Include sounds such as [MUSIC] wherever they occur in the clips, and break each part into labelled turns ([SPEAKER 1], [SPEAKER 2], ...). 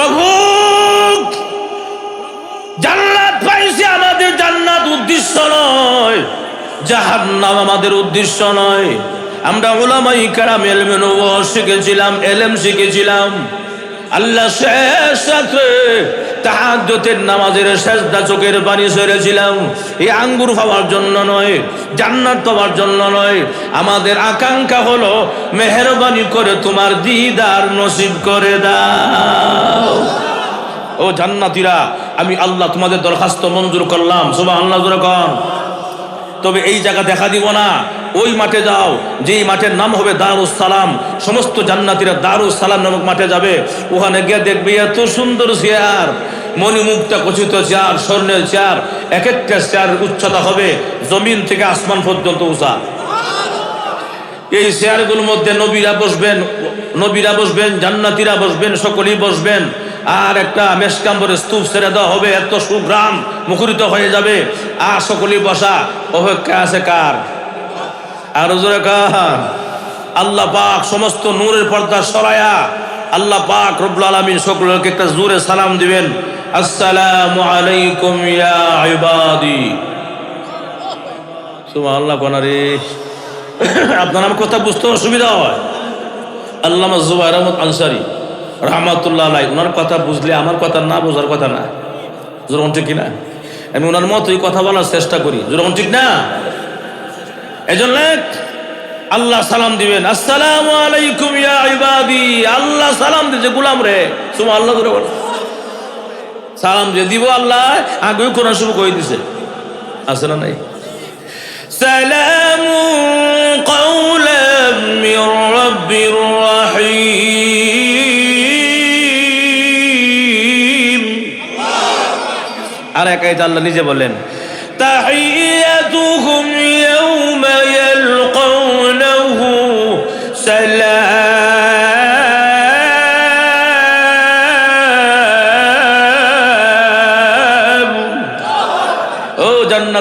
[SPEAKER 1] প্রভু, জান্নাত পাইছি আমাদের জান্নাত উদ্দেশ্য নয় জাহান নাম আমাদের উদ্দেশ্য নয়। আমরা ওলামাই কারাম এলমেন শিখেছিলাম, এলেম শিখেছিলাম। আল্লাহ শেষ রাত্রে তাহাজ্জতের নামাজের শেষদা চোখের পানি সেরেছিলাম। এই আঙ্গুর পাওয়ার জন্য নয়, জান্নাত পাওয়ার জন্য নয়। আমাদের আকাঙ্ক্ষা হলো, মেহরবানি করে তোমার দিদার নসিব করে দাও। ও জান্নাতীরা, আমি আল্লাহ তোমাদের দরখাস্ত মঞ্জুর করলাম। সুবাহ আল্লাহ তবে এই জায়গা দেখা দিব না। ওই মাঠে যাও, যেই মাঠের নাম হবে দারুস সালাম। সমস্ত জান্নাতীরা দারুস সালাম নামক মাঠে যাবে। ওখানে গিয়ে দেখবে এত সুন্দর চেয়ার, মণিমুক্তা কচিত চেয়ার, স্বর্ণের চেয়ার এক একটা চেয়ার উচ্চতা হবে জমিন থেকে আসমান পর্যন্ত উঁচা। এই চেয়ারগুলোর মধ্যে নবীরা বসবেন নবীরা বসবেন, জান্নাতীরা বসবেন, সকলেই বসবেন। আর একটা মেসকাম্বরের স্তূপ ছেড়ে দেওয়া হবে, এত সুগ্রাম মুখরিত হয়ে যাবে। আর সকলেই বসা, অপেক্ষা আছে কার? আর কার আল্লাহ পাক সমস্ত নূরের পর্দা সরায়া আল্লাহ পাক রব্বুল আলামিন সকলকে একটা জোরে সালাম দিবেন। আসসালামু আলাইকুম ইয়া ইবাদি। সুবহানাল্লাহ কোনারে আপনার আমার কথা বুঝতে অসুবিধা হয়। আল্লামা জুবাইর আহমদ আনসারি রহমাতুল্লাহ আলাই ওনার কথা বুঝলে আমার কথা না বোঝার কথা না। যেরকম ঠিক কিনা? আমি ওনার মতোই কথা বলার চেষ্টা করি। যেরকম ঠিক না? এজন্য আল্লাহ সালাম দিবেন আসসালামু আলাইকুম ইয়া ইবাদি আল্লাহ সালাম দিছে গোলাম রে সুমা আল্লাহ ধরে বল সালাম যে দিব আল্লাহ আগে কোরআন শুরু করে দিছে আছে না নাই سلام قولا من رب رحيم আর একাই আল্লাহ নিজে বলেন তাহিয়াতুহুম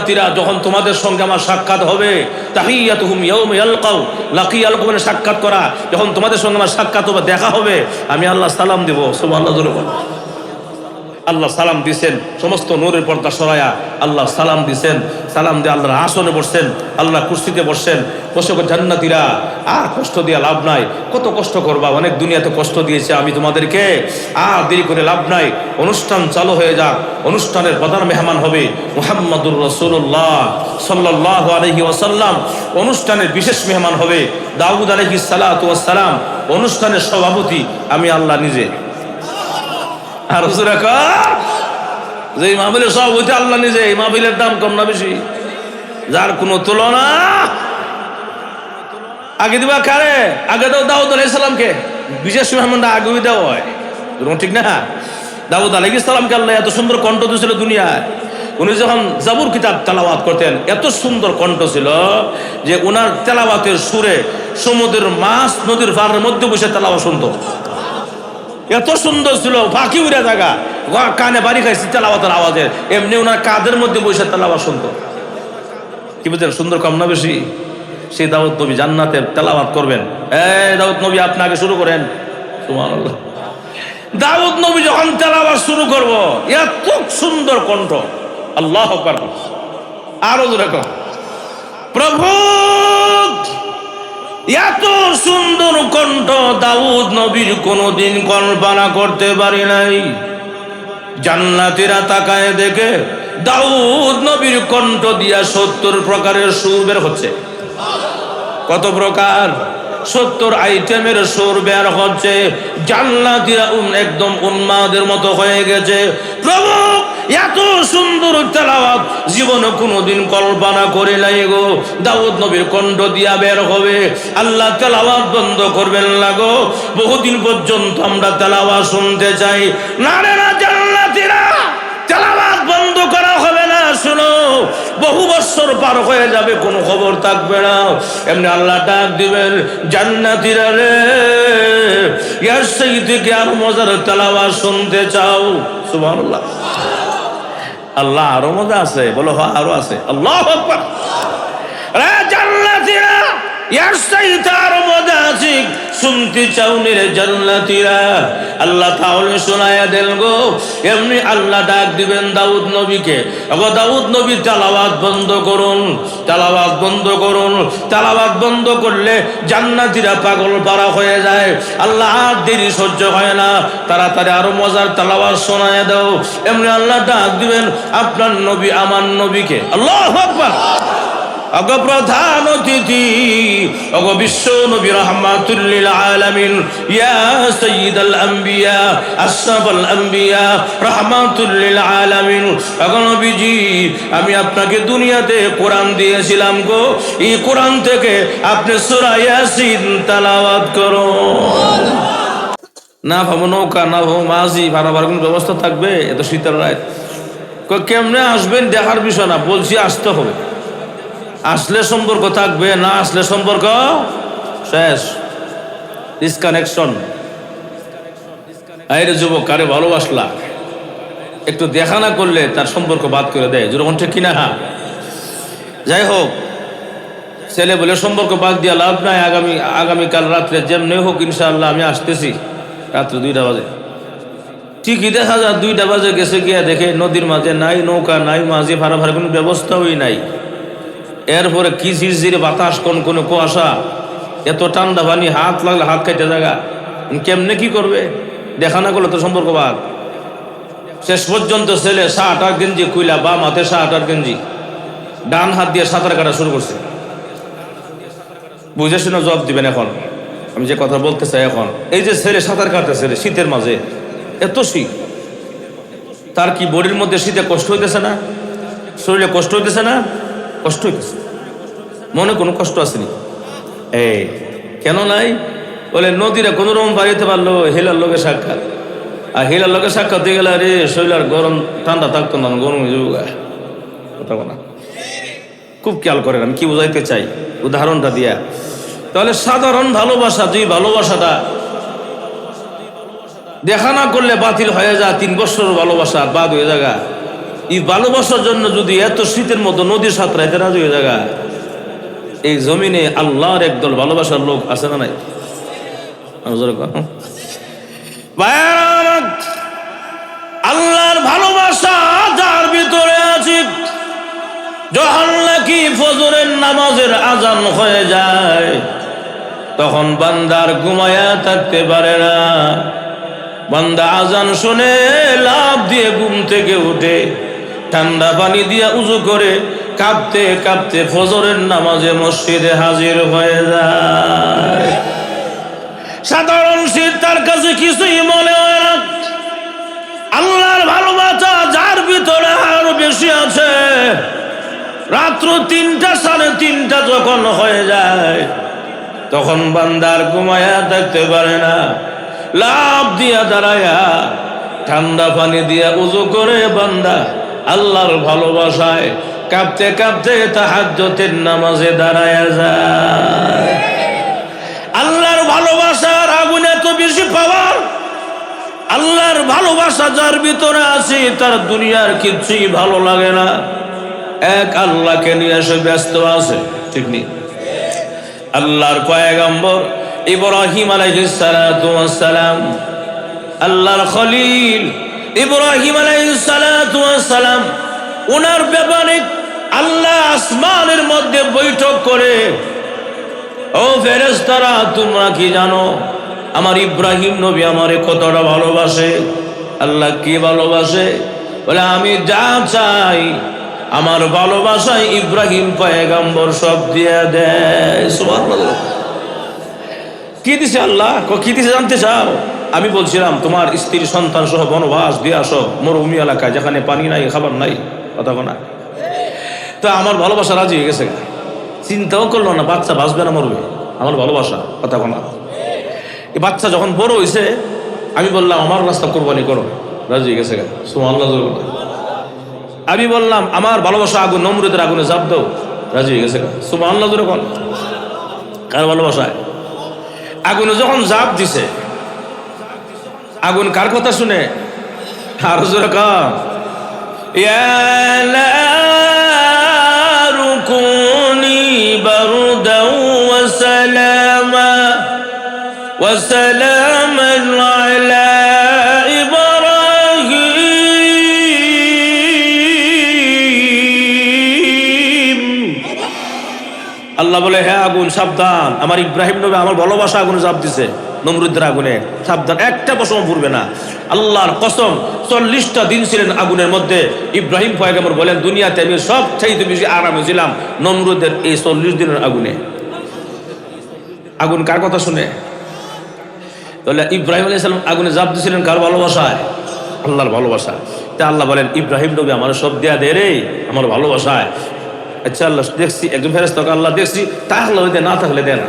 [SPEAKER 1] জান্নাতীরা যখন তোমাদের সঙ্গে আমার সাক্ষাৎ হবে ইয়ালকাউ লাকিয়ালকুম মানে সাক্ষাৎ করা, যখন তোমাদের সঙ্গে আমার সাক্ষাৎ হবে, দেখা হবে, আমি আল্লাহ সালাম দেবো সব আল্লাহ আল্লাহ সালাম দিছেন, সমস্ত নূরের পর্দা সরায়া আল্লাহ সালাম দিছেন, সালাম দিয়ে আল্লাহর আসনে বসছেন আল্লাহ কুস্তিতে বসছেন বসে করে জান্নাতিরা, আর কষ্ট দিয়ে লাভ নাই, কত কষ্ট করবা, অনেক দুনিয়াতে কষ্ট দিয়েছে আমি তোমাদেরকে, আর দেরি করে লাভ নাই, অনুষ্ঠান চালু হয়ে যাক, অনুষ্ঠানের প্রধান মেহমান হবে মুহাম্মাদুর রসুল্লাহ সাল্লাহ আলহি ওয়াসাল্লাম, অনুষ্ঠানের বিশেষ মেহমান হবে দাউদ আলহি সালাম, অনুষ্ঠানের সভাপতি আমি আল্লাহ নিজে। আর হুজুরা কর যে মাহবিলের সভাপতি আল্লাহ নিজে, এই দাম কম না বেশি। যার কোনো তুলনা, আগে দিবা কারে? আগে দাও দাউদ আলাই সালামকে। বিশেষ মেহমানরা আগে দেওয়া হয়। ঠিক না? দাউদ আলাই সালামকে আল্লাহ এত সুন্দর কণ্ঠ দিয়েছিল দুনিয়ায়। উনি যখন জাবুর কিতাব তেলাওয়াত করতেন, এত সুন্দর কণ্ঠ ছিল যে ওনার তেলাওয়াতের সুরে সমুদ্রের মাছ নদীর পাড়ের মধ্যে বসে তেলাওয়া শুনতো। এত সুন্দর ছিল, ফাঁকি উড়ে থাকা। কানে বাড়ি খাইছি, তেলাওয়াতের আওয়াজে। এমনি ওনার কাদের মধ্যে বসে তেলাওয়াত শুনতো। কি বুঝলেন, সুন্দর কম না বেশি? সেই দাউদ নবী জান্নাতে তেলাওয়াত করবেন। এই দাউদ নবী, আপনি আগে শুরু করেন। দাউদ নবী যখন তেলাওয়াত শুরু করব, এত সুন্দর কণ্ঠ। আল্লাহ আরও যেরকম প্রভু! এত সুন্দর কণ্ঠ দাউদ নবীর কোনোদিন কল্পনা করতে পারি নাই। জান্নাতিরা তাকায় দেখে দাউদ নবীর কণ্ঠ দিয়া সত্তর প্রকারের সুর বের হচ্ছে। কত প্রকার? সত্তর আইটেমের সুর বের হচ্ছে। জান্নাতিরা একদম উন্মাদের মতো হয়ে গেছে। প্রভু এত সুন্দর তেলাওয়াত, জীবনে কোনোদিন কল্পনা করে নাই গো। দাউদ নবীর কণ্ঠ দিয়া বের হবে। আল্লাহ তেলাওয়াত বন্ধ করবেন না গো। বহুদিন পর্যন্ত আমরা তেলাওয়াত শুনতে চাই। না রে না জান্নাতিরা, তেলাওয়াত বন্ধ করা হবে না, শুনো। বহু বছর পার হয়ে যাবে, কোনো খবর থাকবে না। এমনি আল্লাহ ডাক দিবেন, জান্নাতিরা রে, ইয়ার সেই থেকে আর মজার তেলাওয়াত শুনতে চাও? সুবহানাল্লাহ। আল্লাহ আরও মজা আছে। বলো হ্যাঁ আরও আছে। আল্লাহ আরও আছে শুনতে চাউনি রে জান্নাতীরা। আল্লাহ তাহলে শোনায়া দেন গো, এমনি আল্লাহ ডাক দিবেন দাউদ নবীকে। ওগো দাউদ নবী তালাবাদ বন্ধ করুন তালাবাদ বন্ধ করুন। তালাবাদ বন্ধ করলে জান্নাতীরা পাগল পারা হয়ে যায়। আল্লাহ আর দেরি সহ্য হয় না। তাড়াতাড়ি আরও মজার তালাবাদ শোনায়া দাও। এমনি আল্লাহ ডাক দিবেন, আপনার নবী আমার নবীকে। আল্লাহ আকবার। অগ প্রধান অতিথি, অগ বিশ্ব নবী রহমাতুল্লিল আলামিন। ইয়া সৈয়দুল আম্বিয়া, আশরাফুল আম্বিয়া, রহমাতুল্লিল আলামিন। অগ নবীজি, আমি আপনাকে দুনিয়াতে কোরআন দিয়েছিলাম গো। এই কোরআন থেকে আপনি সূরা ইয়াসিন তেলাওয়াত করো। না ভাবো নৌকা, না ভাবো মাঝি, ভাড়া ভাড়া কোনো ব্যবস্থা থাকবে? এত শীতের রাত। কেমনে আসবেন দেখার বিষয় না, বলছি আসতে হবে। আসলে সম্পর্ক থাকবে, না আসলে সম্পর্ক শেষ। ডিসকানেকশন আরে যুবক, কারে ভালোবাসলা? একটু দেখা না করলে তার সম্পর্ক বাদ করে দেয়। যেরকম ঠিক কিনা? হ্যাঁ যাই হোক, ছেলে বলে সম্পর্ক বাদ দিয়া লাভ নাই, আগামী, আগামীকাল রাত্রে যেমনি হোক ইনশাআল্লাহ আমি আসতেছি। রাত্রে দুইটা বাজে। ঠিকই দেখা যায়, দুইটা বাজে গেছে গিয়া দেখে নদীর মাঝে নাই, নৌকা নাই, মাঝে ভাড়া ভাড়া কোনো ব্যবস্থাই নাই। এরপরে কি ঝিরঝিরে বাতাস, কোন কোন কুয়াশা? এত ঠান্ডা পানি, হাত লাগলে হাত খাইতে জায়গা কেমনে কি করবে? দেখা না করলে তো সম্পর্ক বাদ। শেষ পর্যন্ত ছেলে শার্ট আর গেঞ্জি কুইলা বা মাথে শার্ট আর গেঞ্জি। ডান হাত দিয়ে সাঁতার কাটা শুরু করছে। বুঝে শুনে জবাব দিবেন এখন। আমি যে কথা বলতে চাই এখন, এই যে ছেলে সাঁতার কাটতেছে শীতের মাঝে, এত শীত। তার কি বডির মধ্যে শীতে কষ্ট হইতেছে না? শরীরে কষ্ট হইতেছে না? কষ্ট হইতেছে। মনে কোনো কষ্ট আসেনি। এই কেন নাই? বলে, নদীরা কোনো রকম বাড়িতে পারল হেলার লোকে সাক্ষাৎ। আর হেলার লোকে সাক্ষাৎ দিয়ে গেলে রে শরীর গরম ঠান্ডা থাকতো না, গরম কথা খুব খেয়াল করেন, আমি কি বোঝাইতে চাই? উদাহরণটা দিয়া। তাহলে সাধারণ ভালোবাসা যে ভালোবাসাটা দেখা না করলে বাতিল হয়ে যায়, তিন বছর ভালোবাসা বাদ হয়ে যাগা এই ভালোবাসার জন্য যদি এত শীতের মতো নদীর সাঁতরাইতে রাজি হয়ে যাগা এই জমিনে আল্লাহর একদল ভালোবাসার লোক আছে না নাই? আমার, আল্লাহর ভালোবাসা যার ভিতরে আছে যখন নাকি ফজরের নামাজের আজান হয়ে যায় তখন বান্দার ঘুমায়া থাকতে পারে না। বান্দা আজান শুনে লাভ দিয়ে ঘুম থেকে উঠে ঠান্ডা পানি দিয়ে উজু করে কাঁপতে কাঁপতে ফজরের নামাজে মসজিদে হাজির হয়ে যায়। সাধারণ শীত তার কাছে কিছুই মনে হয় না। আল্লাহর ভালোবাসা যার ভিতরে আরও বেশি আছে। রাত্র তিনটা, সাড়ে তিনটা যখন হয়ে যায়, তখন বান্দার ঘুমায়া থাকতে পারে না। লাভ দিয়া দাঁড়ায়া ঠান্ডা পানি দিয়া উজু করে বান্দা আল্লাহর ভালোবাসায় কাঁপতে কাঁপতে তাহাজ্জতের নামাজে দাঁড়ায়া যায়। আল্লাহর ভালোবাসার আগুন এত বেশি পাওয়ার। আল্লাহর ভালোবাসা যার ভিতরে আছে, তার দুনিয়ার কিছুই ভালো লাগে না। এক আল্লাহকে নিয়ে এসে ব্যস্ত আছে, ঠিক নেই? আল্লাহর পয়গম্বর ইব্রাহিম আলাইহিস সালাম, আল্লাহর খলিল ইব্রাহিম আলাইহিস সালাতু সালাম ওনার ব্যাপারে আল্লাহ আসমানের মধ্যে বৈঠক করে, ও ফেরেশতারা, তোমরা কি জানো? আমার ইব্রাহিম নবী আমারে কতটা ভালোবাসে। আল্লাহ কি ভালোবাসে? বলে, আমি যা চাই, আমার ভালোবাসায় ইব্রাহিম পয়গাম্বর সব দিয়ে দেয়। সুবহানাল্লাহ। কি দিছে আল্লাহ? ক- দিছে জানতে চাও? আমি বলছিলাম, তোমার স্ত্রী, সন্তান সহ বনবাস দিয়ে আসো, মরুভূমি এলাকায়, যেখানে পানি নাই, খাবার নাই, কথা না তো আমার ভালোবাসা রাজি হয়ে গেছে চিন্তাও করল না, বাচ্চা বাঁচবে না মরবে। আমার ভালোবাসা, কথা না এই বাচ্চা যখন বড় হয়েছে আমি বললাম, আমার রাস্তা কোরবানি করো। রাজি হয়ে গেছে আমি বললাম, আমার ভালোবাসা আগুন নমরুদের আগুনে জাপ দাও। রাজি হয়ে গেছে কন কার ভালোবাসায়? আগুনে যখন জাপ দিছে আগুন কার কথা শুনে আর জোরে কন يا نار كوني بردا وسلاما وسلاما على আগুন, সাবধান। আমার ইব্রাহিম নবী আমার ভালোবাসা আগুনে চাপ দিছে নমরুদ্দের আগুনে। সাবধান, একটা পশম ফুরবে না। আল্লাহর কসম, চল্লিশটা দিন ছিলেন আগুনের মধ্যে। ইব্রাহিম পয়গামর বলেন, দুনিয়াতে আমি সব চাইতে বেশি আরামে ছিলাম নমরুদের এই চল্লিশ দিনের আগুনে। আগুন কার কথা শুনে? তাহলে ইব্রাহিম আলী সাল্লাম আগুনে জাপ দিয়েছিলেন কার ভালোবাসায়? আল্লাহর ভালোবাসা তা আল্লাহ বলেন, ইব্রাহিম নবী আমার সব দেয়া দে রে, আমার ভালোবাসায়। আচ্ছা আল্লাহ দেখছি, একজন আল্লাহ দেখছি দে, না থাকলে না।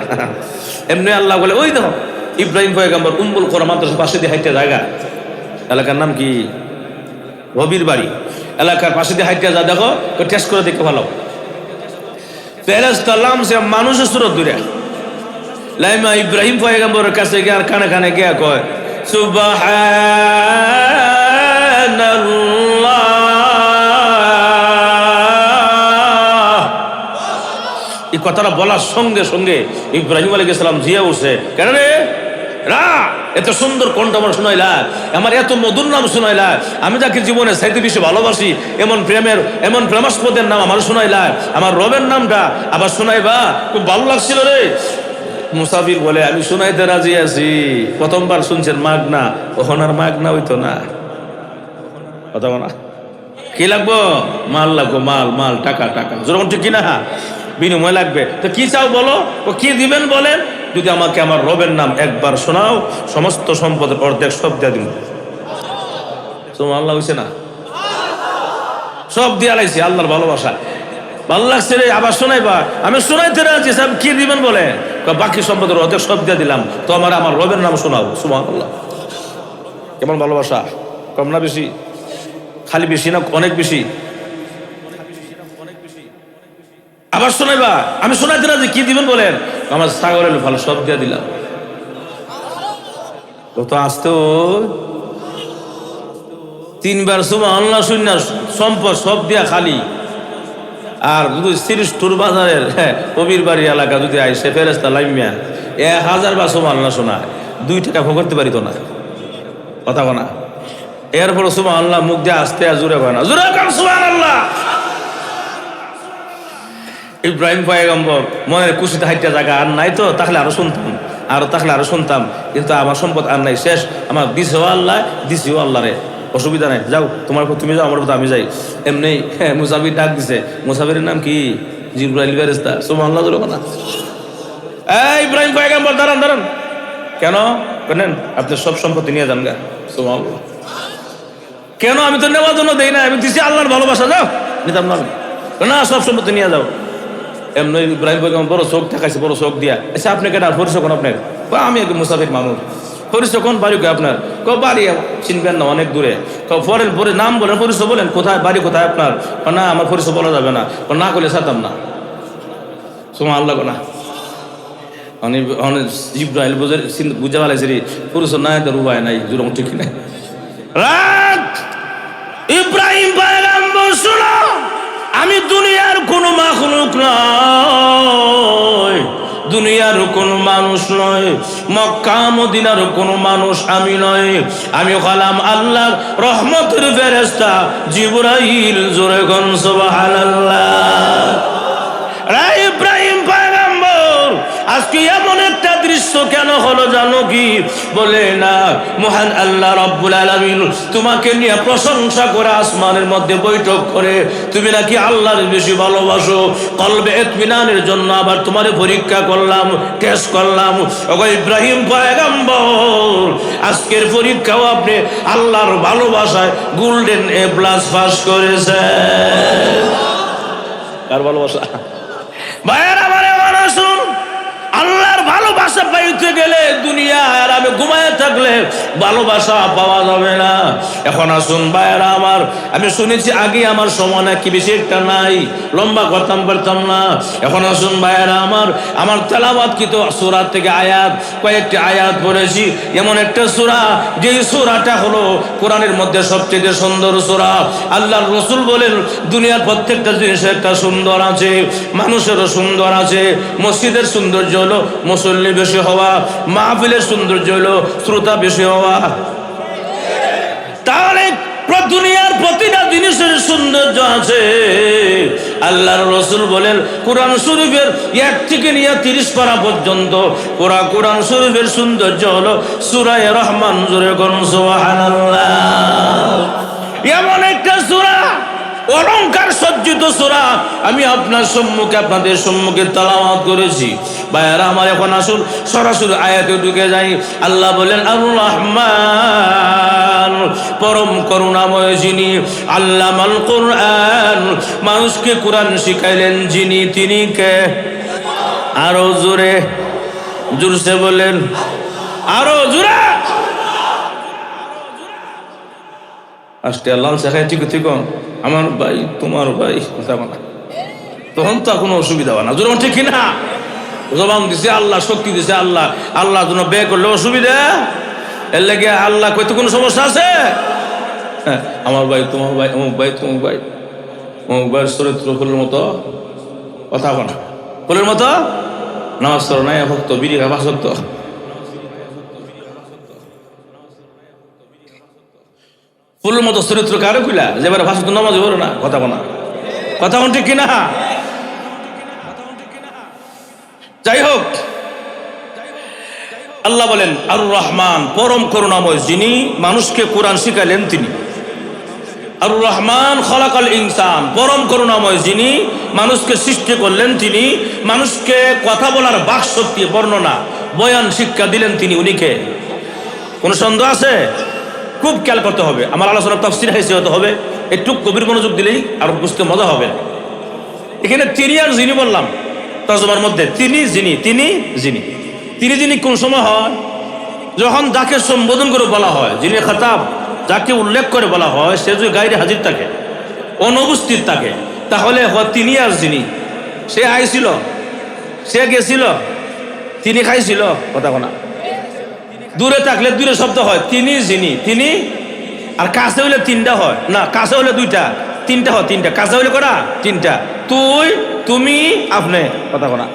[SPEAKER 1] [LAUGHS] এমনি আল্লাহ বলে, ওই দেখো, ইব্রাহিম পয়গাম্বর উম্বুল করা মাদ্রাসা পাশে দিয়ে হাইটে জায়গা। এলাকার নাম কি? রবির বাড়ি। এলাকার পাশে দিয়ে হাইটে যা দেখো টেস্ট করে দেখে ভালো। ফেরেস্তা সে মানুষের সুরত দূরে। লাইমা ইব্রাহিম পয়গম্বরের কাছে গিয়ে আর কানে কানে গিয়া কয়, সুবহানাল্লাহ। এই কথাটা বলার সঙ্গে সঙ্গে ইব্রাহিম আলী সালাম জিয়া উঠছে। কেন রে? রা, এত সুন্দর কণ্ঠ আমার শোনাইলা, আমার এত মধুর নাম শোনাইলা, আমি যাকে জীবনে সাইতে বেশি ভালোবাসি, এমন প্রেমের, এমন প্রেমাস্পদের নাম আমার শোনাইলা, আমার রবের নামটা আবার শোনাইবা, খুব ভালো লাগছিল রে। মুসাফির বলে, আমি শোনাইতে রাজি আছি। প্রথমবার শুনছেন মাগ না আর মাগ না হইতো না। কথা বলা কি লাগবো? মাল লাগবো, মাল মাল, টাকা টাকা। যেরকম ঠিক কিনা? বিনিময় লাগবে। তো কি চাও বলো? ও কি দিবেন বলেন? যদি আমাকে আমার রবের নাম একবার শোনাও, সমস্ত সম্পদের অর্ধেক সব দিয়ে দিব তোমার আল্লাহ হয়েছে না? সব দিয়ে লাইছি আল্লাহর ভালোবাসা। ভালো লাগছে রে, আবার শোনাইবা। আমি শোনাইতে রাজি, সাহেব, কি দিবেন বলে বাকি সম্পদের অর্ধেক সব দিয়ে দিলাম। তো আমার আমার রবের নাম শোনাও। সুমান আল্লাহ কেমন ভালোবাসা? কম না বেশি? খালি বেশি না, অনেক বেশি? আবার শোনাইবা? আমি শোনাইতে রাজি কি দিবেন বলেন? আমার সাগরের ভালো সব দিয়ে দিলাম। কত আসতো তিনবার সময় আল্লাহ শূন্য সম্পদ সব দিয়া খালি। আর টুর বাজারের হ্যাঁ, কবির বাড়ি এলাকা যদি আইসে ফেরেস্তা লাইমিয়া এক হাজার বা সময় আল্লাহ শোনায়। দুই টাকা করতে পারিত না। কথা বনা এরপর সুমা আল্লাহ মুখ দিয়ে আসতে জুড়ে কয় না। জুড়ে কান সুমান আল্লাহ ইব্রাহিম পয়গম্বর মনের খুশিতে হাইটা জায়গা আর নাই তো, তাহলে আরও শুনতাম। আরও তাহলে আরও শুনতাম। কিন্তু আমার সম্পদ আর নাই, শেষ। আমার দিছেও আল্লাহ দিছেও আল্লাহ রে। অসুবিধা নাই। যাও, তোমার পর তুমি যাও, আমার পর আমি যাই। এমনি মুসাফির ডাক দিছে। মুসাফিরের নাম কি? জিব্রাইল ফেরেস্তা সুমা আল্লাহ না এই ইব্রাহিম পয়গম্বর দাঁড়ান দাঁড়ান। কেন? কেনেন আপনি সব সম্পত্তি নিয়ে যান গা। সুমা আল্লাহ কেন? আমি তো নেওয়ার জন্য দেই না আমি দিছি আল্লাহর ভালোবাসা, যাও। নিতাম না না, সব সম্পত্তি নিয়ে যাও। এমনি ইব্রাহিম বেগম বড় চোখ দেখাইছে, বড় চোখ দিয়া। আচ্ছা আপনি কেন পরিচয় কোন আপনার আমি একজন মুসাফির মানুষ। পরিচয় কোন বাড়ি আপনার? ক বাড়ি চিনবেন না, অনেক দূরে। ক পরের পরে নাম বলেন পরিচয় বলেন, কোথায়, বাড়ি কোথায় আপনার? না, আমার পরিচয় বলা যাবে না। না করলে সাতাম না। তোমার আল্লাহ না। ইব্রাহিম বুঝে তো নাই ঠিক নাই। রাত! ইব্রাহিম আমি দুনিয়ার কোনো মাখলুক নয়। দুনিয়ার কোনো মানুষ নয়। মক্কা, মদিনার কোনো মানুষ আমি নয়। আমি হলাম আল্লাহ রহমতের ফেরেস্তা জিবরাইল, জোরে গন রা ইব্রাহিম পয়গম্বর আজকে এমন একটা দৃশ্য কেন হলো জানো কি? বলে না, মহান আল্লাহ রব্বুল আলামিন তোমাকে নিয়ে প্রশংসা করে আসমানের মধ্যে বৈঠক করে, তুমি নাকি আল্লাহর বেশি ভালোবাসো? কলবে এতমিনানের জন্য আবার তোমার পরীক্ষা করলাম টেস্ট করলাম। ওগো ইব্রাহিম পয়গম্বর, আজকের পরীক্ষাও আপনি আল্লাহর ভালোবাসায় গোল্ডেন এ প্লাস পাস করেছেন। কার ভালোবাসা? ভাইয়ের আমার এমন আসুন আল্লাহর ভালোবাসা পাইতে গেলে দুনিয়া আর আমি ঘুমায় থাকলে ভালোবাসা পাওয়া যাবে না। এখন আসুন ভাইয়েরা আমার, আমি শুনেছি আগে আমার সময় নাকি বেশি একটা নাই, লম্বা করতাম পারতাম না। এখন আসুন ভাইয়েরা আমার আমার তেলাবাদ কি তো সুরাত থেকে আয়াত, কয়েকটি আয়াত পড়েছি। এমন একটা সুরা যে সুরাটা হলো কোরআনের মধ্যে সবচেয়ে সুন্দর সুরা। আল্লাহর রসুল বলেন, দুনিয়ার প্রত্যেকটা জিনিসের একটা সুন্দর আছে, মানুষেরও সুন্দর আছে, মসজিদের সৌন্দর্য হলো মুসল্লি বেশি হওয়া মাহফিলের সৌন্দর্য হলো শ্রোতা বেশি হওয়া। তাহলে দুনিয়ার প্রতিটা জিনিসের সৌন্দর্য আছে। আল্লাহর রসুল বলেন, কোরআন শরীফের এক থেকে নিয়ে তিরিশ পারা পর্যন্ত কোরআন কোরআন শরীফের সৌন্দর্য হলো সুরায় রহমান, জোরে কোন এমন একটা সুরা অলঙ্কার সজ্জিত সুরা। আমি আপনার সম্মুখে, আপনাদের সম্মুখে তালাওয়াত করেছি। ভাইয়ারা, আমার এখন আসুন, সরাসরি আয়াতে ঢুকে যাই। আল্লাহ বলেন আর রহমান, পরম করুণাময় যিনি, আল্লামাল কোরআন। মানুষকে কোরআন শিখাইলেন যিনি, তিনি কে? আরও জোরে, জোরসে বলেন, আরও জোরে। আজকে লাল শেখায় ঠিক ঠিক আমার ভাই তোমার ভাই কথা তখন তো কোনো অসুবিধা হয় না। জোর ঠিক না জবান দিছে আল্লাহ শক্তি দিছে আল্লাহ। আল্লাহ জন্য বে করলে অসুবিধা? এর লেগে আল্লাহ কইতে কোনো সমস্যা আছে? হ্যাঁ, আমার ভাই তোমার ভাই অমুক ভাই তোমার ভাই। অমুক ভাইয়ের চরিত্র ফুলের মতো। কথা বলা। ফুলের মতো? নামাজ নাই ভক্ত বিড়ি খাবা ফুলের মতো চরিত্র কারও কিলা যে যেবারে ভাষা তো নামাজ না, কথা বলা। কথা কোন ঠিক কিনা? যাই হোক, আল্লাহ বলেন আর রহমান পরম করুণাময় যিনি মানুষকে কোরআন শিখালেন তিনি। আর রহমান খলাকাল ইনসান পরম করুণাময় যিনি মানুষকে সৃষ্টি করলেন তিনি। মানুষকে কথা বলার বাক শক্তি বর্ণনা, বয়ান, শিক্ষা দিলেন তিনি উনিকে। কোনো সন্দেহ আছে? খুব খেয়াল করতে হবে। আমার আলোচনা তফসির হাইসে হতে হবে। একটু কবির মনোযোগ দিলেই আর বুঝতে মজা হবে। এখানে তিনি আর যিনি বললাম, তর্জমার মধ্যে তিনি, যিনি তিনি যিনি। তিনি, যিনি কোন সময় হয়, যখন যাকে সম্বোধন করে বলা হয়, যিনি খাতাব, যাকে উল্লেখ করে বলা হয়, সে যদি গাইরে হাজির থাকে, অনুপস্থিত থাকে, তাহলে তিনি আর যিনি। সে আইছিল, সে গেছিল, তিনি খাইছিল, কথা কোনা। দূরে থাকলে দূরে শব্দ হয়। তিনি, যিনি, তিনি। আর কাছে হইলে তিনটা হয়। না, কাছে হইলে দুইটা, তিনটা হয়, তিনটা। কাছে হইলে করা তিনটা। তুই, তুমি, আপনি। কথা করা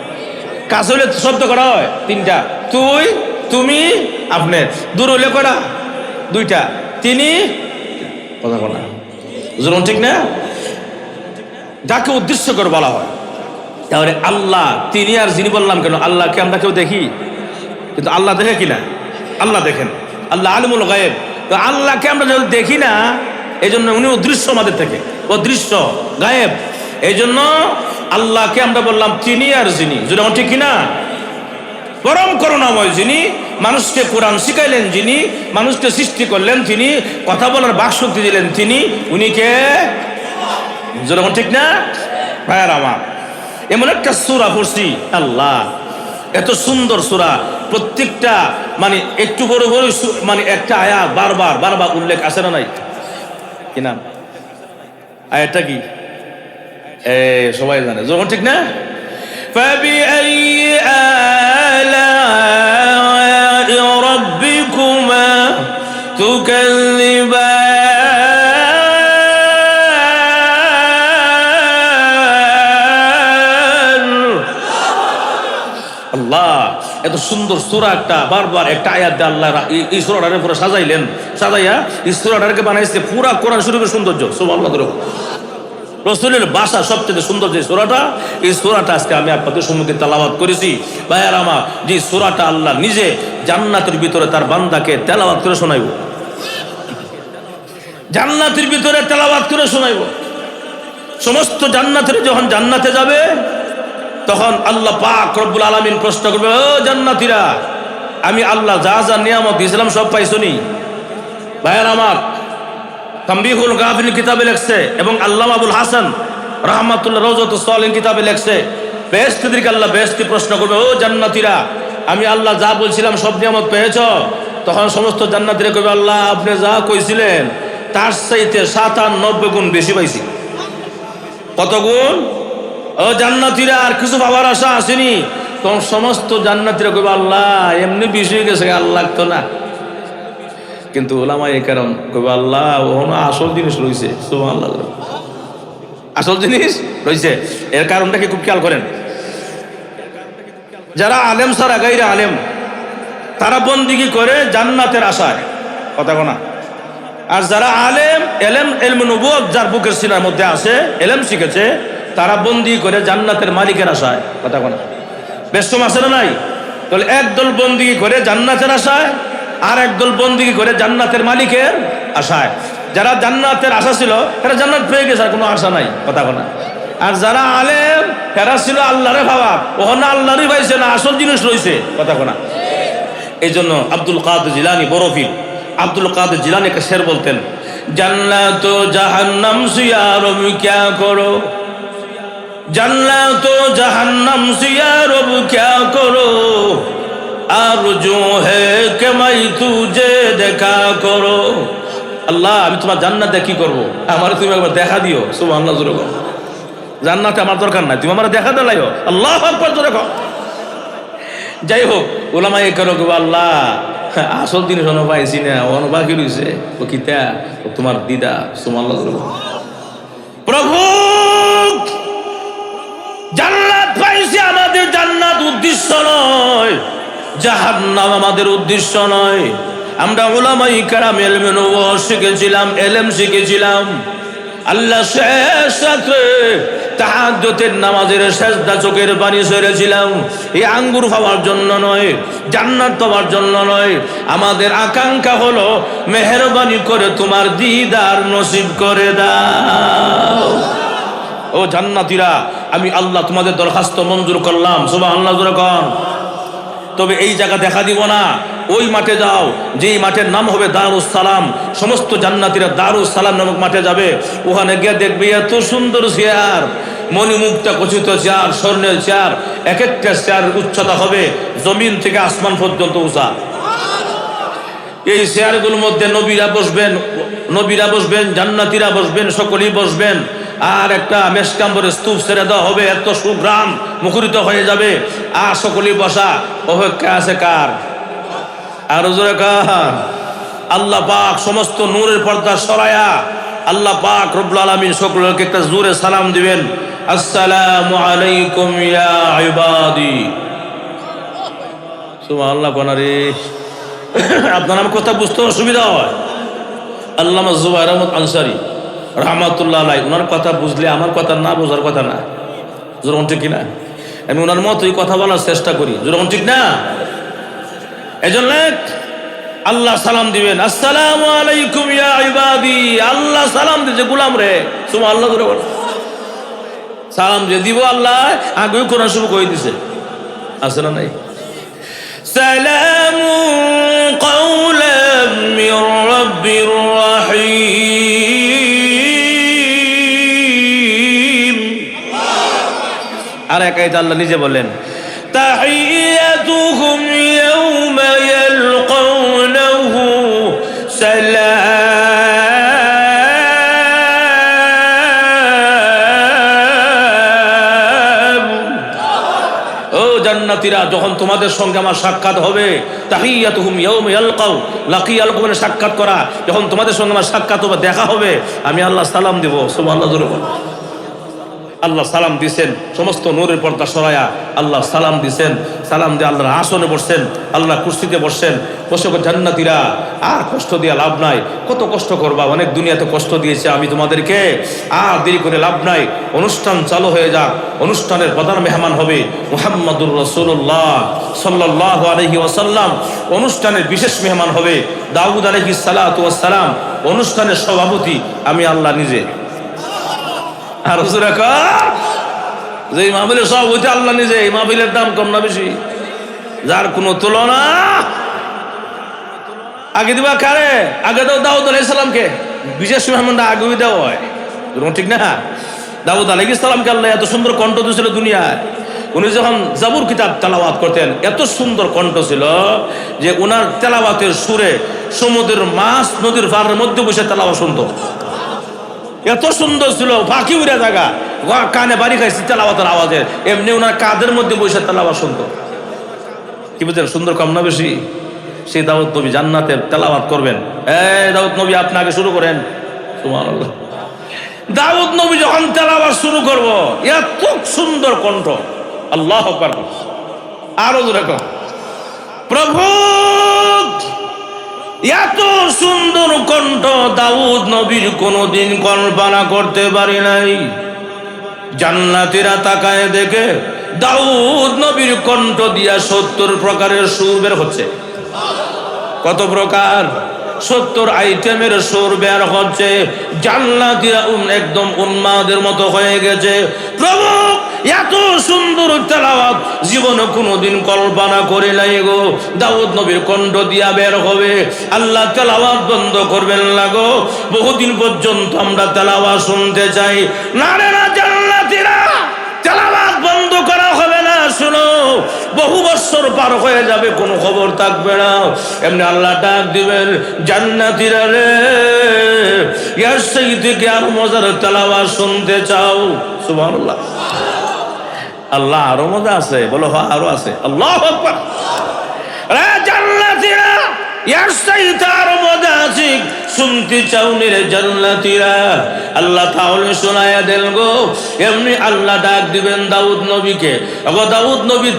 [SPEAKER 1] কাছে হইলে শব্দ করা হয়, তিনটা। তুই, তুমি, আপনি। দূর হইলে করা দুইটা। তিনি, কথা করা বুঝলাম ঠিক না? যাকে উদ্দেশ্য করে বলা হয়। তাহলে আল্লাহ, তিনি আর যিনি বললাম কেন? আল্লাহকে আমরা কেউ দেখি? কিন্তু আল্লাহ দেখে কিনা আল্লাহ দেখেন। আল্লাহ আলিমুল গায়েব। তো আল্লাহকে আমরা যখন দেখি না এই জন্য উনি অদৃশ্য আমাদের থেকে। অদৃশ্য গায়েব। এই জন্য আল্লাহকে আমরা বললাম তিনি আর যিনি যদি আমার ঠিক কিনা? পরম করুণাময় যিনি, মানুষকে কোরআন শিখাইলেন যিনি, মানুষকে সৃষ্টি করলেন তিনি, কথা বলার বাক শক্তি দিলেন তিনি উনিকে যেরকম ঠিক না? ভাইয়ার আমার। এমন একটা সুরা পড়ছি, আল্লাহ। এত সুন্দর সুরা। প্রত্যেকটা মানে একটু বড় বড় সু- মানে একটা আয়া বারবার বারবার উল্লেখ আসে না নাই কি নাম আয়াটা কি এ সবাই জানে যখন ঠিক না فبأي آلاء ربكما تكذبان আল্লাহ এত সুন্দর সুরা একটা, বারবার একটা আয়াত আল্লাহ এই- পুরো সাজাইলেন। সাজাইয়া এই সুরাটাকে বানাইছে পুরা কোরআন শরীফের সৌন্দর্য। সব আল্লাহ ধরে রসুলের বাসা সবচেয়ে সুন্দর যে সুরাটা, এই সুরাটা আজকে আমি আপনাদের সম্মুখে তেলাওয়াত করেছি। ভাইয়ার আমার, যে সুরাটা আল্লাহ নিজে জান্নাতের ভিতরে তার বান্দাকে তেলাওয়াত করে শোনাইব। জান্নাতের ভিতরে তেলাওয়াত করে শোনাইব। সমস্ত জান্নাতের যখন জান্নাতে যাবে তখন আল্লাহ পাক রব্বুল আলমিন প্রশ্ন করবে, ও জান্নাতিরা, আমি আল্লাহ যা যা নিয়ামত দিয়েছিলাম সব পাইছনি ভাইয়ার আমার তাম্বিহুল গাফিল কিতাবে লেখছে এবং আল্লাহ আবুল হাসান রহমাতুল্লাহ রোজত সালিন কিতাবে লেখছে। বেহস্তিদেরকে আল্লাহ বেহস্তি প্রশ্ন করবে, ও জান্নাতিরা, আমি আল্লাহ যা বলছিলাম সব নিয়ামত পেয়েছ? তখন সমস্ত জান্নাতিরা কবে আল্লাহ, আপনি যা কইছিলেন, তার চাইতে সাতানব্বই গুণ বেশি পাইছি। কত গুণ? ও জান্নাতিরা, আর কিছু পাওয়ার আশা আসেনি। তখন সমস্ত জান্নাতিরা কবে আল্লাহ, এমনি বেশি হয়ে গেছে, আর লাগতো না। কিন্তু ওলামা এই কারণ কবে আল্লাহ, ওখানে আসল জিনিস রয়েছে আসল জিনিস রয়েছে এর কারণটা কি খুব খেয়াল করেন? যারা আলেম সারা গাইরা আলেম, তারা বন্দিগি করে জান্নাতের আশায়। কথা কোনা আর যারা আলেম, এলেম এলম নবুয় যার বুকের সিনার মধ্যে আছে, এলেম শিখেছে তারা বন্দি করে জান্নাতের মালিকের আশায়। কথা কোনা ব্যস্তম আছে না নাই? তাহলে একদল বন্দি করে জান্নাতের আশায়, আর একদল বন্দি করে জান্নাতের মালিকের আশায়। যারা জান্নাতের আশা ছিল, তারা জান্নাত পেয়ে গেছে, আর কোনো আশা নাই। কথা কোনা আর যারা আলেম এরা ছিল আল্লাহরে ভাবা। ওখানে আল্লাহরই পাইছে না, আসল জিনিস রয়েছে কথা কোনা এই জন্য আব্দুল কাদের জিলানি বরফিল আব্দুল কাদের জিলানি একটা শের বলতেন, জান্নাত জাহান্নাম সিয়ারব ক্যা করো? জান্নাত জাহান্নাম সিয়ারব ক্যা করো? আর জো হে তুজে দেখা করো? আল্লাহ, আমি তোমার করব? আমার তুমি একবার দেখা দিও, সুবহানাল্লাহ জান্নাতে আমার দরকার নাই, তুমি আমার দেখা আল্লাহ আকবার যাই হোক ওলামা এ করো কেউ আল্লাহ, আসল জিনিস অন পাইছি না অন বাকি ও কিতা ও তোমার দিদা সুমাল্লাহ প্রভু! আমাদের জান্নাত উদ্দেশ্য নয়। জাহান্নাম আমাদের উদ্দেশ্য নয়। আমরা ওলামাই কারাম এলমেন শিখেছিলাম, এলেম শিখেছিলাম। আল্লাহ শেষ রাত্রে তাহাজ্জতের নামাজের শেষদা চোখের পানি সেরেছিলাম। এই আঙ্গুর পাওয়ার জন্য নয়, জান্নাত পাওয়ার জন্য নয়। আমাদের আকাঙ্ক্ষা হলো, মেহরবানি করে তোমার দিদার নসিব করে দাও। ও জান্নাতিরা আমি আল্লাহ তোমাদের দরখাস্ত মঞ্জুর করলাম। সুবাহ আল্লাহ কন। তবে এই জায়গা দেখা দিব না। ওই মাঠে যাও। যেই মাঠের নাম হবে দারুস সালাম সমস্ত জান্নাতিরা দারুস সালাম নামক মাঠে যাবে। ওখানে গিয়ে দেখবে এত সুন্দর চেয়ার। মণিমুক্তা কচিত চেয়ার, স্বর্ণের চেয়ার। এক একটা চেয়ার উচ্চতা হবে জমিন থেকে আসমান পর্যন্ত উঁচা। এই চেয়ারগুলোর মধ্যে নবীরা বসবেন নবীরা বসবেন, জান্নাতিরা বসবেন, সকলেই বসবেন। আর একটা মেসকাম্বরের স্তূপ ছেড়ে দেওয়া হবে, এত সুগ্রাম মুখরিত হয়ে যাবে। আর সকলেই বসা, অপেক্ষা আছে কার? আর আল্লাহ পাক সমস্ত নূরের পর্দা সরায়া আল্লাহ পাক রব্বুল আলামিন সকলকে একটা জোরে সালাম দিবেন। আসসালামু আলাইকুম ইয়া সুবহানাল্লাহ কোনারে আপনার আমার কথা বুঝতে অসুবিধা হয়। আল্লামা জুবাইর আহমদ আনসারি। রহমাতুল্লাহ আলাই ওনার কথা বুঝলে আমার কথা না বোঝার কথা না যেরকম ঠিক কিনা আমি ওনার মতোই কথা বলার চেষ্টা করি যেরকম ঠিক না এজন্য আল্লাহ সালাম দিবেন আসসালামু আলাইকুম ইয়া ইবাদি আল্লাহ সালাম দিছে গোলাম রে সুমা আল্লাহ ধরে বল সালাম যে দিব আল্লাহ আগেও কোরআন শুরু করে দিছে আছে না নাই سلام قولا من رب رحيم আর একাই তো আল্লাহ নিজে বলেন যখন তোমাদের সঙ্গে আমার সাক্ষাৎ হবে লাকি মানে সাক্ষাৎ করা, যখন তোমাদের সঙ্গে আমার সাক্ষাৎ হবে, দেখা হবে, আমি আল্লাহ সালাম দেবো। সুবহানাল্লাহ আল্লাহ সালাম দিছেন, সমস্ত নূরের পর্দা সরায়া আল্লাহ সালাম দিছেন, সালাম দিয়ে আল্লাহর আসনে বসছেন আল্লাহ কুস্তিতে বসছেন, বসে জান্নাতিরা, আর কষ্ট দিয়ে লাভ নাই, কত কষ্ট করবা, অনেক দুনিয়াতে কষ্ট দিয়েছে আমি তোমাদেরকে, আর দেরি করে লাভ নাই, অনুষ্ঠান চালু হয়ে যাক, অনুষ্ঠানের প্রধান মেহমান হবে মুহাম্মাদুর রসুল্লাহ সাল্লাহ আলহি ওয়াসাল্লাম, অনুষ্ঠানের বিশেষ মেহমান হবে দাউদ আলহি সালাম, অনুষ্ঠানের সভাপতি আমি আল্লাহ নিজে। আর হুজুরা যে মাহবিলের হইতে আল্লাহ নিজে, এই মাহবিলের দাম কম না বেশি। যার কোনো তুলনা, আগে দিবা কারে? আগে দাও দাউদ আলাই সালামকে। বিশেষ মেহমানরা আগে দেওয়া হয়। ঠিক না? দাউদ আলাই সালামকে আল্লাহ এত সুন্দর কণ্ঠ দিয়েছিল দুনিয়ায়। উনি যখন জাবুর কিতাব তেলাওয়াত করতেন, এত সুন্দর কণ্ঠ ছিল যে ওনার তেলাওয়াতের সুরে সমুদ্রের মাছ নদীর পাড়ের মধ্যে বসে তেলাওয়াত শুনতো। এত সুন্দর ছিল, ফাঁকি উড়ে জায়গা কানে বাড়ি খাইছে তেলাওয়াতের আওয়াজের এমনি ওনার কাদের মধ্যে বসে তেলাওয়াত শুনতো? কি বুঝলেন, সুন্দর কম না বেশি? সেই দাউদ নবী জান্নাতে তেলাওয়াত করবেন। এই দাউদ নবী, আপনি আগে শুরু করেন। সুবহানাল্লাহ। দাউদ নবী যখন তেলাওয়াত শুরু করব, এত সুন্দর কণ্ঠ। আল্লাহ আরও দূরে প্রভু! এত সুন্দর কণ্ঠ দাউদ নবীর কোনোদিন কল্পনা করতে পারি নাই। জান্নাতিরা তাকায় দেখে দাউদ নবীর কণ্ঠ দিয়া সত্তর প্রকারের সুর বের হচ্ছে। কত প্রকার? সত্তর আইটেমের সুর বের হচ্ছে। জান্নাতিরা একদম উন্মাদের মতো হয়ে গেছে। প্রভু এত সুন্দর তেলাওয়াত, জীবনে কোনোদিন কল্পনা করে নাই গো। দাউদ নবীর কণ্ঠ দিয়া বের হবে। আল্লাহ তেলাওয়াত বন্ধ করবেন না গো। বহুদিন পর্যন্ত আমরা তেলাওয়াত শুনতে চাই। না রে না জান্নাতিরা, তেলাওয়াত বন্ধ করা হবে না, শুনো। বহু বছর পার হয়ে যাবে, কোনো খবর থাকবে না। এমনি আল্লাহ ডাক দিবেন, জান্নাতিরা রে, ইয়ার সেই থেকে আর মজার তেলাওয়াত শুনতে চাও? সুবহানাল্লাহ। আল্লাহ আরও মজা আছে বলো হ্যাঁ আরও আছে। আল্লাহ জান্নাতীরা। আল্লাহ দেন গো, এমনি আল্লাহ ডাক দিবেন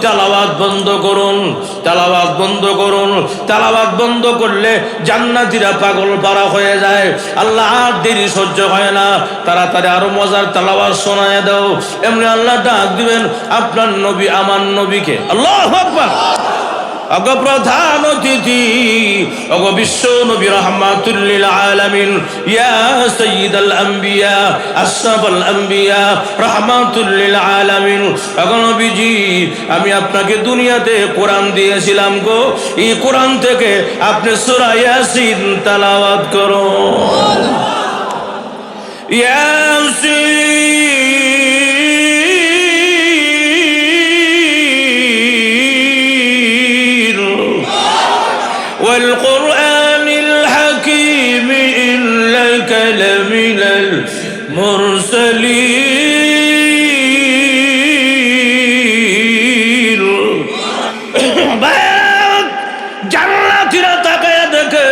[SPEAKER 1] তালাবাদ বন্ধ করুন বন্ধ করুন। তালাবাদ বন্ধ করলে পাগল পারা হয়ে যায়। আল্লাহ আর দেরি সহ্য হয় না। তাড়াতাড়ি আরও মজার তালাবাদ শোনায় দাও। এমনি আল্লাহ ডাক দিবেন, আপনার নবী আমার নবীকে। আল্লাহ অগ প্রধান অতিথি, অগ বিশ্ব নবী রহমাতুল্লিল আলামিন। ইয়া সৈয়দুল আম্বিয়া, আশরাফুল আম্বিয়া রহমাতুল্লিল আলামিন। অগ নবীজি, আমি আপনাকে দুনিয়াতে কোরআন দিয়েছিলাম গো। এই কোরআন থেকে আপনি সূরা ইয়াসিন তেলাওয়াত করো ইয়াসিন لمن المرسلين জান্নাতীরা তাকায় দেখে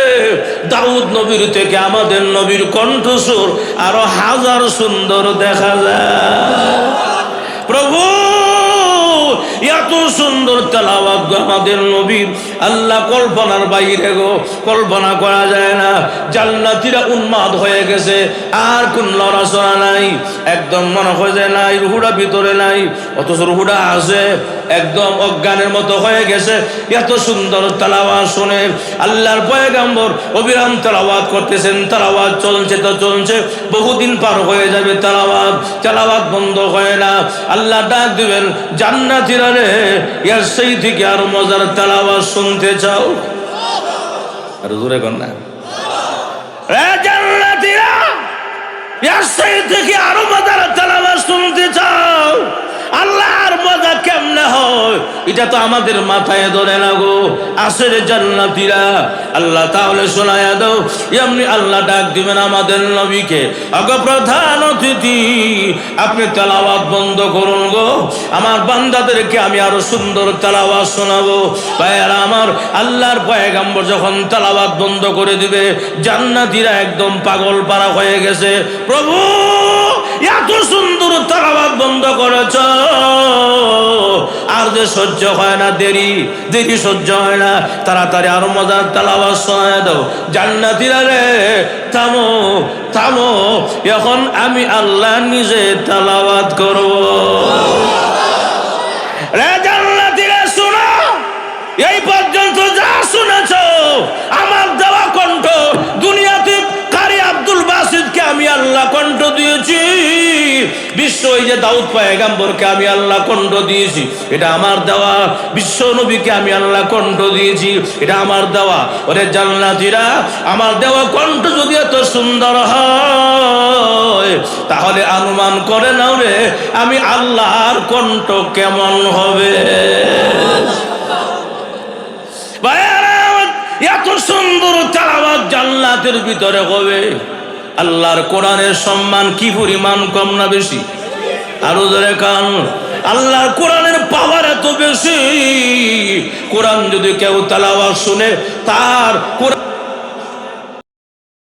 [SPEAKER 1] দাউদ নবীর থেকে আমাদের নবীর কণ্ঠস্বর আরো হাজার সুন্দর দেখা যায় প্রভু এত সুন্দর তেলাওয়াত আমাদের নবীর। আল্লাহ কল্পনার বাইরে গো, কল্পনা করা যায় না। জান্নাতিরা উন্মাদ হয়ে গেছে, আর কোন লড়াচড়া নাই। একদম মনে হয় যে নাই রুহুটা ভিতরে নাই, অথচ রুহুটা আছে। একদম অজ্ঞানের মতো হয়ে গেছে। এত সুন্দর তালাওয়াত শুনে আল্লাহর পয়গাম্বর অবিরাম তালাওয়াত করতেছেন, তালাওয়াত চলছে তো চলছে, বহুদিন পার হয়ে যাবে তালাওয়াত তালাওয়াত বন্ধ হয় না। আল্লাহ ডাক দিবেন, জান্নাতিরা রে ইয়ার সেই থেকে আর মজার তালাওয়াত শুনতে চাও। আর জোরে কর না। সেই থেকে আরও মজার তালাওয়াত শুনতে চাও। মজা কেমনে হয়? এটা তো আমাদের মাথায় ধরে না গো আসে রে জান্নাতীরা, আল্লাহ তাহলে শোনায়া দাও। এমনি আল্লাহ ডাক দিবেন আমাদের নবীকে। অগ প্রধান অতিথি, আপনি তেলাওয়াত বন্ধ করুন গো। আমার বান্দাদেরকে আমি আরও সুন্দর তেলাওয়াত শোনাবো। ভাইয়ারা আমার আল্লাহর পয়গাম্বর যখন তেলাওয়াত বন্ধ করে দিবে, জান্নাতীরা একদম পাগল পারা হয়ে গেছে। প্রভু! এত সুন্দর তালাবাদ বন্ধ করেছ। আর যে সহ্য হয় না, দেরি দেরি সহ্য হয় না। তাড়াতাড়ি আরও মজার তালাবাদ শোনায় দাও। জান্নাতিরা থামো থামো। এখন আমি আল্লাহ নিজে তালাবাদ বিশ্ব ওই যে দাউদ পায়গাম্বরকে আমি আল্লাহ কণ্ঠ দিয়েছি, এটা আমার দেওয়া। বিশ্ব নবীকে আমি আল্লাহ কণ্ঠ দিয়েছি, এটা আমার দেওয়া। ওরে জান্নাতিরা, আমার দেওয়া কণ্ঠ যদি এত সুন্দর হয়, তাহলে অনুমান করে নাও রে, আমি আল্লাহর কণ্ঠ কেমন হবে? এত সুন্দর তালাবাদ জান্নাতের ভিতরে হবে। আল্লাহর কোরআনের সম্মান কি পরিমাণ কম না বেশি? আরও ধরে কান। আল্লাহর কোরআনের পাওয়ার এত বেশি। কোরআন যদি কেউ তালাওয়া শুনে, তার কোরআন